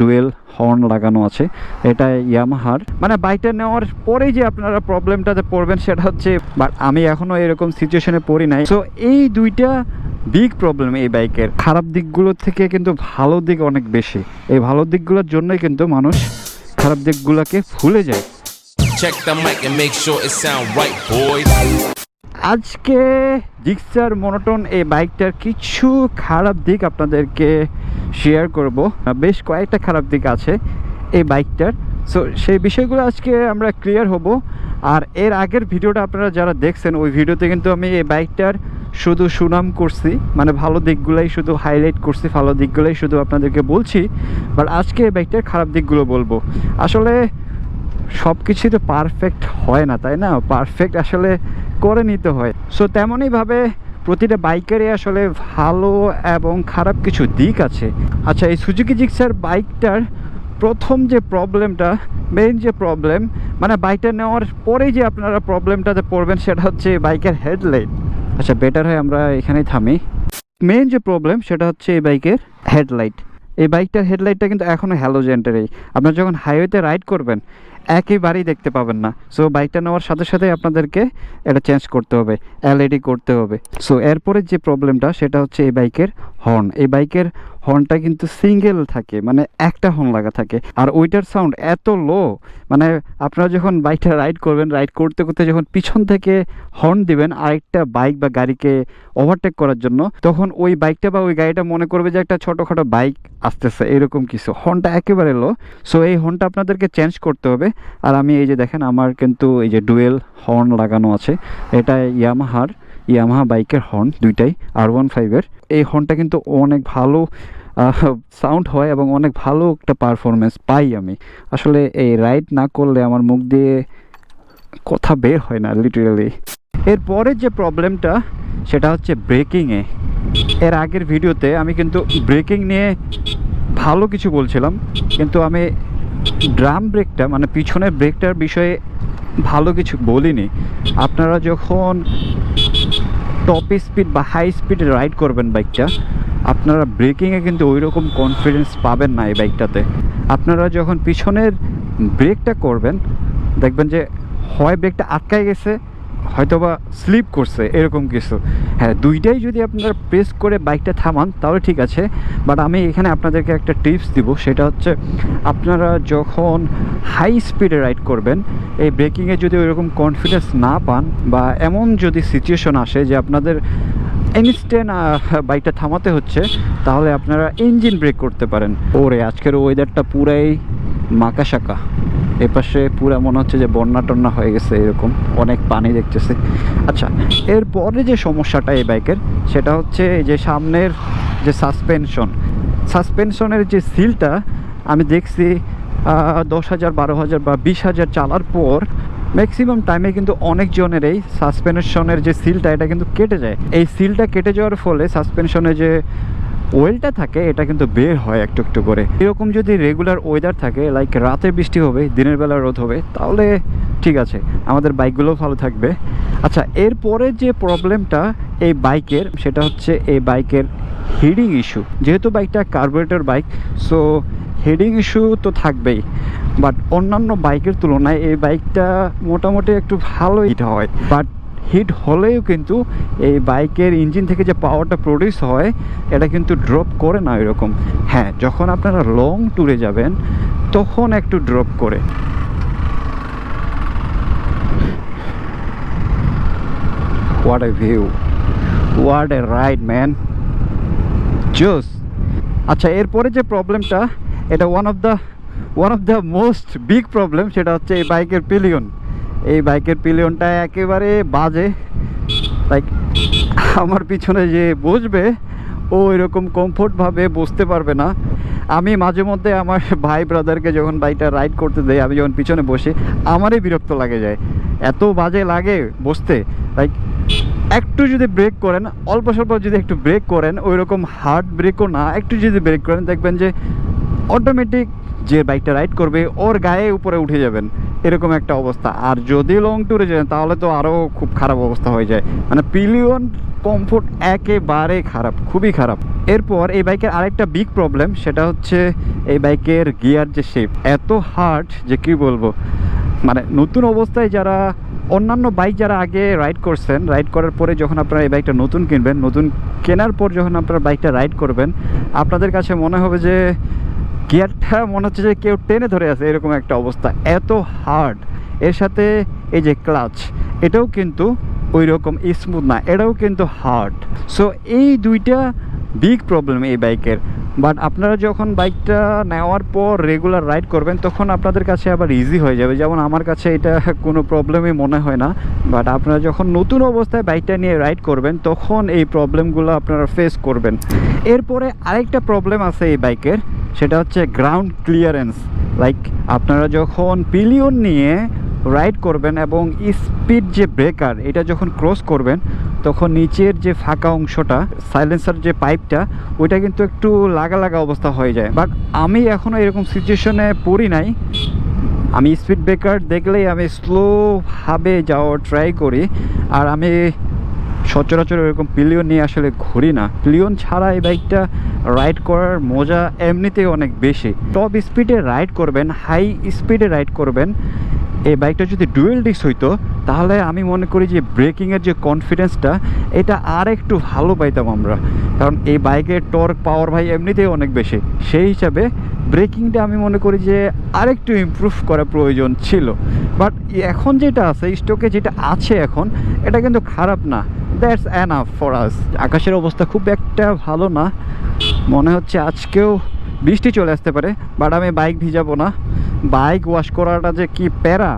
Dual horn লাগানো আছে এটা ইয়ামাহার। মানে বাইকটা নেওয়ার পরেই যে আপনারা প্রবলেমটাতে পড়বেন সেটা হচ্ছে বাট আমি এখনও এরকম সিচুয়েশনে পড়ি নাই। সো এই দুইটা বিগ প্রবলেম এই বাইকের খারাপ দিকগুলোর থেকে কিন্তু ভালো দিক অনেক বেশি। এই ভালো দিকগুলোর জন্যই কিন্তু মানুষ খারাপ দিকগুলোকে ভুলে যায়। Check the mic and make sure it sound right, boys. আজকে জিক্সার মনোটন এই বাইকটার কিছু খারাপ দিক আপনাদেরকে শেয়ার করব। বেশ কয়েকটা খারাপ দিক আছে এই বাইকটার। সো সেই বিষয়গুলো আজকে আমরা ক্লিয়ার হব। আর এর আগের ভিডিওটা আপনারা যারা দেখছেন, ওই ভিডিওতে কিন্তু আমি এই বাইকটার শুধু সুনাম করছি মানে ভালো দিকগুলোই শুধু হাইলাইট করছি, ভালো দিকগুলোই শুধু আপনাদেরকে বলছি। বাট আজকে এই বাইকটার খারাপ দিকগুলো বলব। আসলে সব কিছুই তো পারফেক্ট হয় না, তাই না? পারফেক্ট আসলে করে নিতে হয়। সো তেমনইভাবে প্রতিটা বাইকেরই আসলে ভালো এবং খারাপ কিছু দিক আছে। আচ্ছা এই সুজুকি জিক্সার বাইকটার প্রথম যে প্রবলেমটা মেইন যে প্রবলেম মানে বাইকটা নেওয়ার পরেই যে আপনারা প্রবলেমটাতে পড়বেন, সেটা হচ্ছে বাইকের হেডলাইট আচ্ছা বেটার হয় আমরা এখানেই থামি। মেইন যে প্রবলেম সেটা হচ্ছে এই বাইকের হেডলাইট এই বাইকটার হেডলাইটটা কিন্তু এখনও হ্যালোজেন্টারই আপনারা যখন হাইওয়েতে রাইড করবেন একেবারেই দেখতে পাবেন না। সো বাইকটা নেওয়ার সাথে সাথে আপনাদেরকে এটা চেঞ্জ করতে হবে এলইডি করতে হবে। সো এরপরে যে প্রবলেমটা সেটা হচ্ছে এই বাইকের হর্ন এই বাইকের হর্নটা কিন্তু সিঙ্গেল থাকে মানে একটা হর্ন লাগা থাকে। আর ওইটার সাউন্ড এত লো মানে আপনারা যখন বাইকটা রাইড করবেন রাইড করতে করতে যখন পিছন থেকে হর্ন দিবেন আরেকটা বাইক বা গাড়িকে ওভারটেক করার জন্য, তখন ওই বাইকটা বা ওই গাড়িটা মনে করবে যে একটা ছোটোখাটো বাইক আসতেছে, এরকম কিছু। হর্নটা একেবারে লো সো এই হর্নটা আপনাদেরকে চেঞ্জ করতে হবে। আর আমি এই যে দেখেন, আমার কিন্তু এই যে ডুয়েল হর্ন লাগানো আছে। এটা ইয়ামাহার ইয়ামাহা বাইকের হর্ন দুইটাই আর ওয়ান ফাইভের এই হর্নটা কিন্তু অনেক ভালো সাউন্ড হয় এবং অনেক ভালো একটা পারফরমেন্স পাই আমি। আসলে এই রাইড না করলে আমার মুখ দিয়ে কথা বের হয় না লিটারালি এরপরে যে প্রবলেমটা সেটা হচ্ছে ব্রেকিংয়ে এর আগের ভিডিওতে আমি কিন্তু ব্রেকিং নিয়ে ভালো কিছু বলছিলাম, কিন্তু আমি ড্রাম ব্রেকটা মানে পিছনের ব্রেকটার বিষয়ে ভালো কিছু বলিনি। আপনারা যখন টপ স্পিড বা হাই স্পিডে রাইড করবেন বাইকটা আপনারা ব্রেকিংয়ে কিন্তু ওই রকম কনফিডেন্স পাবেন না এই বাইকটাতে আপনারা যখন পিছনের ব্রেকটা করবেন, দেখবেন যে হয় ব্রেকটা আটকায় গেছে হয়তোবা স্লিপ করছে, এরকম কিছু। হ্যাঁ দুইটাই যদি আপনারা প্রেস করে বাইকটা থামান, তাহলে ঠিক আছে। বাট আমি এখানে আপনাদেরকে একটা টিপস দিব, সেটা হচ্ছে আপনারা যখন হাই স্পিডে রাইড করবেন, এই ব্রেকিংয়ে যদি ওইরকম কনফিডেন্স না পান বা এমন যদি সিচুয়েশন আসে যে আপনাদের ইনস্ট্যান্ট বাইকটা থামাতে হচ্ছে, তাহলে আপনারা ইঞ্জিন ব্রেক করতে পারেন। ওরে, আজকের ওয়েদারটা পুরাই মাকা মাকাশাকা। এপাশে পুরো মনে হচ্ছে যে বন্যা টন্যা হয়ে গেছে এরকম, অনেক পানি দেখতেছে। আচ্ছা এরপরে যে সমস্যাটা এই বাইকের, সেটা হচ্ছে এই যে সামনের যে সাসপেনশন, সাসপেনশনের যে সিলটা আমি দেখছি দশ হাজার, বারো হাজার বা বিশ হাজার চালার পর ম্যাক্সিমাম টাইমে কিন্তু অনেকজনের এই সাসপেনশনের যে সিলটা, এটা কিন্তু কেটে যায়। এই সিলটা কেটে যাওয়ার ফলে সাসপেনশনে যে ওয়েলটা থাকে, এটা কিন্তু বের হয় একটু একটু করে। এরকম যদি রেগুলার ওয়েদার থাকে লাইক রাতে বৃষ্টি হবে, দিনের বেলা রোদ হবে, তাহলে ঠিক আছে, আমাদের বাইকগুলোও ভালো থাকবে। আচ্ছা এরপরে যে প্রবলেমটা এই বাইকের সেটা হচ্ছে এই বাইকের হিডিং ইস্যু যেহেতু বাইকটা carburettor bike so heating issue তো থাকবেই। বাট অন্যান্য বাইকের তুলনায় এই বাইকটা মোটামুটি একটু ভালো হিট হয়। বাট হিট হলেও কিন্তু এই বাইকের ইঞ্জিন থেকে যে পাওয়ারটা প্রডিউস হয়, এটা কিন্তু ড্রপ করে না এরকম। হ্যাঁ যখন আপনারা লং ট্যুরে যাবেন, তখন একটু ড্রপ করে। What a view what a ride man জোস আচ্ছা এরপরে যে প্রবলেমটা এটা one of the one of the most big problem সেটা হচ্ছে এই বাইকের পিলিয়ন এই বাইকের পিলিয়নটা একেবারে বাজে। লাইক আমার পিছনে যে বসবে, ও এরকম কমফোর্টভাবে বসতে পারবে না। আমি মাঝে মধ্যে আমার ভাই ব্রাদারকে যখন বাইকটা রাইড করতে দেয় আমি যখন পিছনে বসি, আমারই বিরক্ত লাগে যায়। এত বাজে লাগে বসতে। লাইক একটু যদি ব্রেক করেন, অল্প স্বল্প যদি একটু ব্রেক করেন ওই রকম হার্ড ব্রেকও না, একটু যদি ব্রেক করেন, দেখবেন যে অটোমেটিক যে বাইকটা রাইড করবে, ওর গায়ে উপরে উঠে যাবেন। এরকম একটা অবস্থা। আর যদি লং ট্যুরে যান তাহলে তো আরও খুব খারাপ অবস্থা হয়ে যায়। মানে পিলিয়ন কমফোর্ট একেবারে খারাপ, খুবই খারাপ। এরপর এই বাইকের আরেকটা বিগ প্রবলেম সেটা হচ্ছে এই বাইকের গিয়ার যে শেপ এত হার্ড যে কি বলব? মানে নতুন অবস্থায় যারা, অন্যান্য বাইক যারা আগে রাইড করছেন রাইড করার পরে যখন আপনারা এই বাইকটা নতুন কিনবেন, নতুন কেনার পর যখন আপনারা বাইকটা রাইড করবেন, আপনাদের কাছে মনে হবে যে গিয়ারটা মনে হচ্ছে যে কেউ টেনে ধরে আছে, এরকম একটা অবস্থা। এত হার্ড এর সাথে এই যে ক্লাচ এটাও কিন্তু ওই রকম স্মুথ না, এটাও কিন্তু হার্ড সো এই দুইটা বিগ প্রবলেম এই বাইকের বাট আপনারা যখন বাইকটা নেওয়ার পর রেগুলার রাইড করবেন, তখন আপনাদের কাছে আবার ইজি হয়ে যাবে। যেমন আমার কাছে এটা কোনো প্রবলেমই মনে হয় না। বাট আপনারা যখন নতুন অবস্থায় বাইকটা নিয়ে রাইড করবেন, তখন এই প্রবলেমগুলো আপনারা ফেস করবেন। এরপরে আরেকটা প্রবলেম আছে এই বাইকের সেটা হচ্ছে গ্রাউন্ড ক্লিয়ারেন্স লাইক আপনারা যখন পিলিয়ন নিয়ে রাইড করবেন এবং স্পিড যে ব্রেকার এটা যখন ক্রস করবেন, তখন নিচের যে ফাঁকা অংশটা সাইলেন্সার যে পাইপটা ওইটা কিন্তু একটু লাগা লাগা অবস্থা হয়ে যায়। বাট আমি এখনও এরকম সিচুয়েশনে পড়ি নাই। আমি স্পিড ব্রেকার দেখলেই আমি স্লোভাবে যাওয়ার ট্রাই করি। আর আমি সচরাচর এরকম পিলিয়ন নিয়ে আসলে ঘুরি না। পিলিয়ন ছাড়া এই বাইকটা রাইড করার মজা এমনিতেই অনেক বেশি। টপ স্পিডে রাইড করবেন, হাই স্পিডে রাইড করবেন, এই বাইকটা যদি ডুয়েল ডিস্ক হইতো, তাহলে আমি মনে করি যে ব্রেকিংয়ের যে কনফিডেন্সটা, এটা আর একটু ভালো পাইতাম আমরা। কারণ এই বাইকের টর্ক পাওয়ার ভাই এমনিতেই অনেক বেশি। সেই হিসাবে ব্রেকিংটা আমি মনে করি যে আরেকটু ইমপ্রুভ করা প্রয়োজন ছিল। বাট এখন যেটা আছে, স্টকে যেটা আছে এখন, এটা কিন্তু খারাপ না। দ্যাটস অ্যানাফ ফর আস আকাশের অবস্থা খুব একটা ভালো না। মনে হচ্ছে আজকেও বৃষ্টি চলে আসতে পারে বাট আমি বাইক ভিজাবো না। বাইক ওয়াশ করাটা যে কি প্যারা?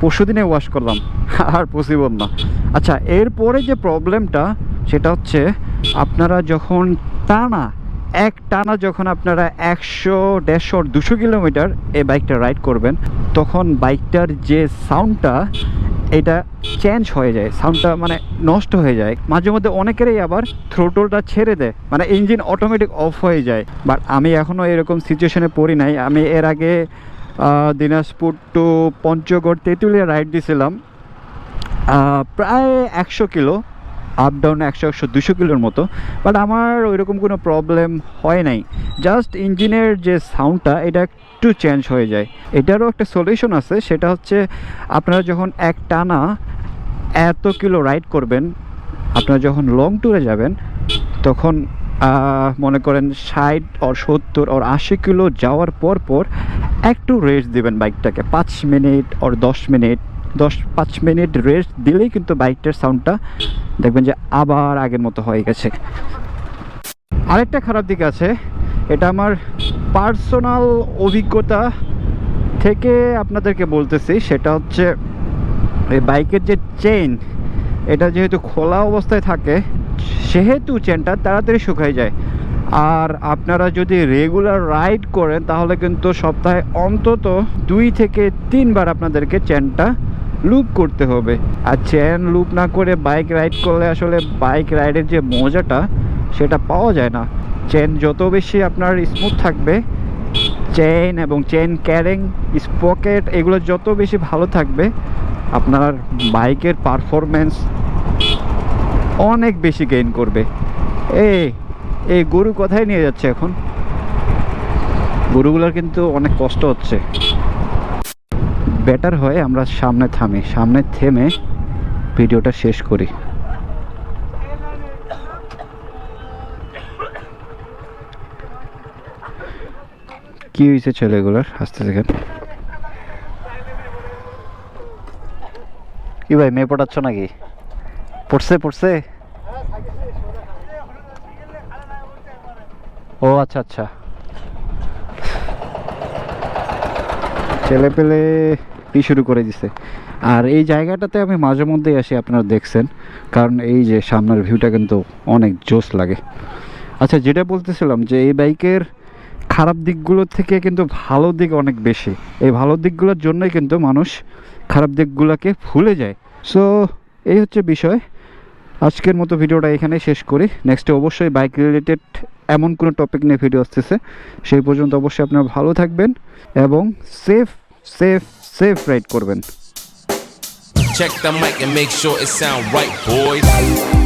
পরশু দিনে ওয়াশ করলাম, আর পসিবল না। আচ্ছা এরপরে যে প্রবলেমটা সেটা হচ্ছে আপনারা যখন টানা, এক টানা যখন আপনারা একশো, দেড়শো, দুশো কিলোমিটার এই বাইকটা রাইড করবেন, তখন বাইকটার যে সাউন্ডটা এটা চেঞ্জ হয়ে যায় সাউন্ডটা মানে নষ্ট হয়ে যায়। মাঝে মধ্যে অনেকেরই আবার থ্রোটলটা ছেড়ে দেয় মানে ইঞ্জিন অটোমেটিক অফ হয়ে যায়। বাট আমি এখনও এরকম সিচুয়েশনে পড়ি নাই। আমি এর আগে দিনাজপুর টু পঞ্চগড় তেঁতুলিয়া রাইড দিয়েছিলাম প্রায় একশো কিলো। আপ ডাউন একশো একশো, দুশো কিলোর মতো বাট আমার ওইরকম কোনো প্রবলেম হয় নাই। জাস্ট ইঞ্জিনের যে সাউন্ডটা এটা একটু চেঞ্জ হয়ে যায়। এটারও একটা সলিউশন আছে, সেটা হচ্ছে আপনারা যখন এক টানা এত কিলো রাইড করবেন, আপনারা যখন লং ট্যুরে যাবেন, তখন মনে করেন ষাট ওর সত্তর ওর আশি কিলো যাওয়ার পর পর একটু রেস্ট দিবেন বাইকটাকে পাঁচ মিনিট ওর দশ মিনিট দশ পাঁচ মিনিট রেস্ট দিলেই কিন্তু বাইকটার সাউন্ডটা দেখবেন যে আবার আগের মতো হয়ে গেছে। আরেকটা খারাপ দিক আছে, এটা আমার পার্সোনাল অভিজ্ঞতা থেকে আপনাদেরকে বলতেছি, সেটা হচ্ছে এই বাইকের যে চেইন এটা যেহেতু খোলা অবস্থায় থাকে, সেহেতু চেনটা তাড়াতাড়ি শুকায় যায়। আর আপনারা যদি রেগুলার রাইড করেন, তাহলে কিন্তু সপ্তাহে অন্তত দুই থেকে তিনবার আপনাদেরকে চেনটা লুপ করতে হবে। আর চেন লুপ না করে বাইক রাইড করলে আসলে বাইক রাইডের যে মজাটা, সেটা পাওয়া যায় না। চেন যত বেশি আপনার স্মুথ থাকবে চেইন এবং চেইন ক্যারিং স্পকেট এগুলো যত বেশি ভালো থাকবে, আপনার বাইকের পারফরমেন্স অনেক বেশি গেইন করবে। এ এই গরু কোথায় নিয়ে যাচ্ছে এখন? গরুগুলোর কিন্তু অনেক কষ্ট হচ্ছে। বেটার হয় আমরা সামনে থামি। সামনে থেমে ভিডিওটা শেষ করি। কি হয়েছে ছেলেগুলোর? আসতে দেখেন। কি ভাই, মেয়ে পড়াচ্ছ নাকি? পড়ছে পড়ছে? ও আচ্ছা আচ্ছা। ছেলে পেলে কি শুরু করে দিছে। আর এই জায়গাটাতে আমি মাঝে মধ্যেই আসি, আপনারা দেখছেন। কারণ এই যে সামনের ভিউটা কিন্তু অনেক জোস লাগে। আচ্ছা যেটা বলতেছিলাম যে এই বাইকের খারাপ দিকগুলোর থেকে কিন্তু ভালো দিক অনেক বেশি। এই ভালো দিকগুলোর জন্যই কিন্তু মানুষ খারাপ দিকগুলোকে ভুলে যায়। সো এই হচ্ছে বিষয়। আজকের মতো ভিডিওটা এখানেই শেষ করি। নেক্সটে অবশ্যই বাইক রিলেটেড এমন কোনো টপিক নিয়ে ভিডিও আসতেছে। সেই পর্যন্ত অবশ্যই আপনারা ভালো থাকবেন এবং সেফ সেফ সেফ রাইড করবেন Check the mic and make sure it sound right, boys.